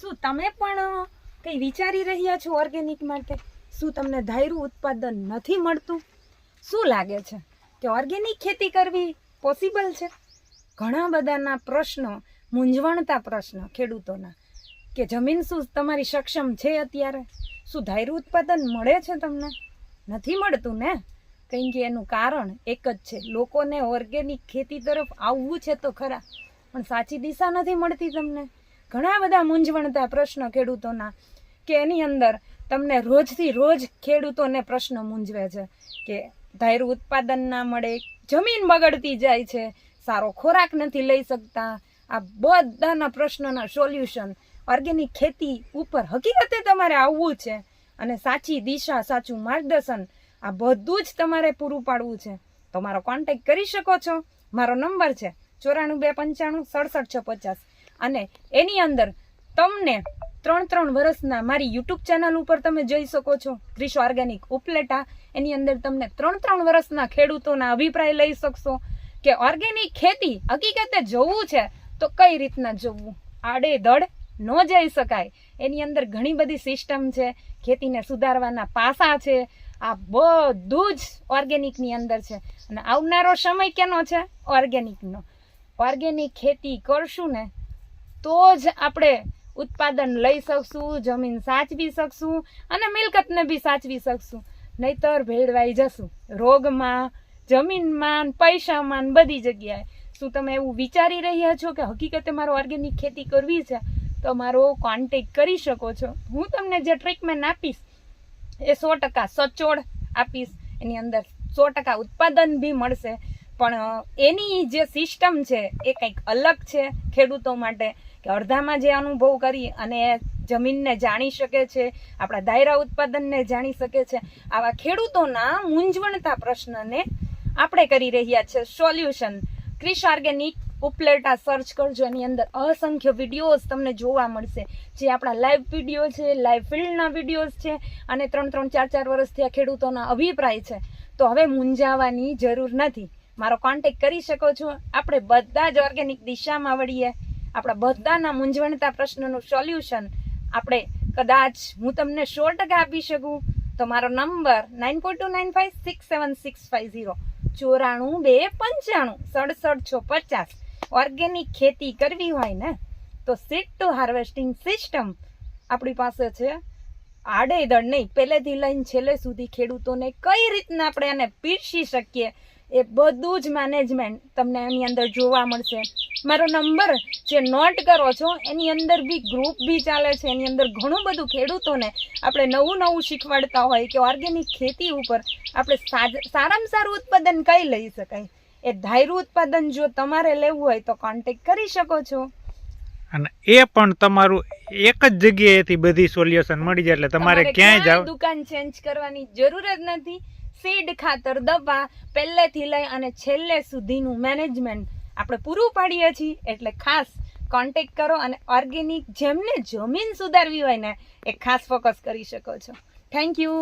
શું તમે પણ કંઈ વિચારી રહ્યા છો ઓર્ગેનિક માટે? શું તમને ધાયરું ઉત્પાદન નથી મળતું? શું લાગે છે કે ઓર્ગેનિક ખેતી કરવી પોસિબલ છે? ઘણા બધાના પ્રશ્નો, મૂંઝવણતા પ્રશ્ન ખેડૂતોના. કે જમીન શું તમારી સક્ષમ છે અત્યારે? શું ધાયરું ઉત્પાદન મળે છે તમને? નથી મળતું ને? કંઈ કે એનું કારણ એક જ છે. લોકોને ઓર્ગેનિક ખેતી તરફ આવવું છે તો ખરા, પણ સાચી દિશા નથી મળતી તમને. ઘણા બધા મૂંઝવણતા પ્રશ્ન ખેડૂતોના કે એની અંદર તમને રોજથી રોજ ખેડૂતોને પ્રશ્ન મૂંઝવે છે કે ધાર્યું ઉત્પાદન ના મળે, જમીન બગડતી જાય છે, સારો ખોરાક નથી લઈ શકતા. આ બધાના પ્રશ્નોના સોલ્યુશન ઓર્ગેનિક ખેતી ઉપર હકીકતે તમારે આવવું છે અને સાચી દિશા, સાચું માર્ગદર્શન આ બધું જ તમારે પૂરું પાડવું છે. તો મારો કોન્ટેક્ટ કરી શકો છો. મારો નંબર છે ચોરાણું બે પંચાણું સડસઠ છ પચાસ. અને એની અંદર તમને ત્રણ ત્રણ વર્ષના મારી યુટ્યુબ ચેનલ ઉપર તમે જોઈ શકો છો. ક્રિશ ઓર્ગેનિક ઉપલેટા. એની અંદર તમને ત્રણ ત્રણ વર્ષના ખેડૂતોના અભિપ્રાય લઈ શકશો કે ઓર્ગેનિક ખેતી હકીકતે જોવું છે તો કઈ રીતના જોવું? આડેધડ ન જઈ શકાય. એની અંદર ઘણી બધી સિસ્ટમ છે. ખેતીને સુધારવાના પાસા છે. આ બધું જ ઓર્ગેનિકની અંદર છે. અને આવનારો સમય કેનો છે? ઓર્ગેનિકનો. ઓર્ગેનિક ખેતી કરશું ને તો જ આપણે ઉત્પાદન લઈ શકશું, જમીન સાચવી શકશું અને મિલકતને બી સાચવી શકશું. નહીતર ભેળવાઈ જશું. રોગમાં, જમીનમાં, પૈસામાં બધી જગ્યાએ. શું તમે એવું વિચારી રહ્યા છો કે હકીકતે મારો ઓર્ગેનિક ખેતી કરવી છે? તો મારો કોન્ટેક કરી શકો છો. હું તમને જે ટ્રીટમેન્ટ આપીશ, એ સો ટકા સચોડ આપીશ. એની અંદર સો ટકા ઉત્પાદન બી મળશે. પણ એની જે સિસ્ટમ છે એ કંઈક અલગ છે ખેડૂતો માટે કે અડધામાં જે અનુભવ કરી અને જમીનને જાણી શકે છે, આપણા દાયરા ઉત્પાદનને જાણી શકે છે, આવા ખેડૂતોના મૂંઝવણતા પ્રશ્નને આપણે કરી રહ્યા છે. Solution Krish organic Upleta search કરજો. એની અંદર અસંખ્ય વિડીયોઝ તમને જોવા મળશે. જે આપણા લાઈવ વીડિયો છે લાઈવ ફિલ્ડના વિડીયોઝ છે અને ત્રણ ત્રણ ચાર ચાર વર્ષથી આ ખેડૂતોના અભિપ્રાય છે. તો હવે મૂંઝાવાની જરૂર નથી. મારો કોન્ટેક કરી શકો છો. આપણે બધા જ ઓર્ગેનિક દિશામાં વળીએ. આપણા બધાના મૂંઝવણતા પ્રશ્નનું સોલ્યુશન આપણે કદાચ હું તમને સો ટકા આપી શકું. તો મારો number nine four two nine five six seven six five zero ચોરાણું બે પંચાણું સડસઠ છો પચાસ. ઓર્ગેનિક ખેતી કરવી હોય ને, તો સીટ ટુ હાર્વેસ્ટિંગ સિસ્ટમ આપણી પાસે છે. આડેધડ નહીં, પહેલેથી લઈને છેલ્લે સુધી ખેડૂતોને કઈ રીતના આપણે એને પીરસી શકીએ? એ બધું જ મેનેજમેન્ટ તમને એની અંદર જોવા મળશે. મારો નંબર જે નોટ કરો છો એની અંદર બી ગ્રુપ બી ચાલે છે. એની અંદર ઘણું બધું ખેડૂતોને આપણે નવું નવું શીખવાડતા હોય કે ઓર્ગેનિક ખેતી ઉપર આપણે સારામાં સારું ઉત્પાદન કઈ લઈ શકાય? એ ધાયરું ઉત્પાદન જો તમારે લેવું હોય તો કોન્ટેક્ટ કરી શકો છો. અને એ પણ તમારું એક જ જગ્યાએથી બધી સોલ્યુશન મળી જાય એટલે તમારે ક્યાંય જાવ દુકાન ચેન્જ કરવાની જરૂર જ નથી. સીડ ખાતર દવા પહેલેથી લઈ અને છેલ્લે સુધીનું મેનેજમેન્ટ આપણે પૂરું પાડીએ છીએ. એટલે ખાસ કોન્ટેક્ટ કરો અને ઓર્ગેનિક જેમને જમીન સુધારવી હોય ને, એ ખાસ ફોકસ કરી શકો છો. Thank you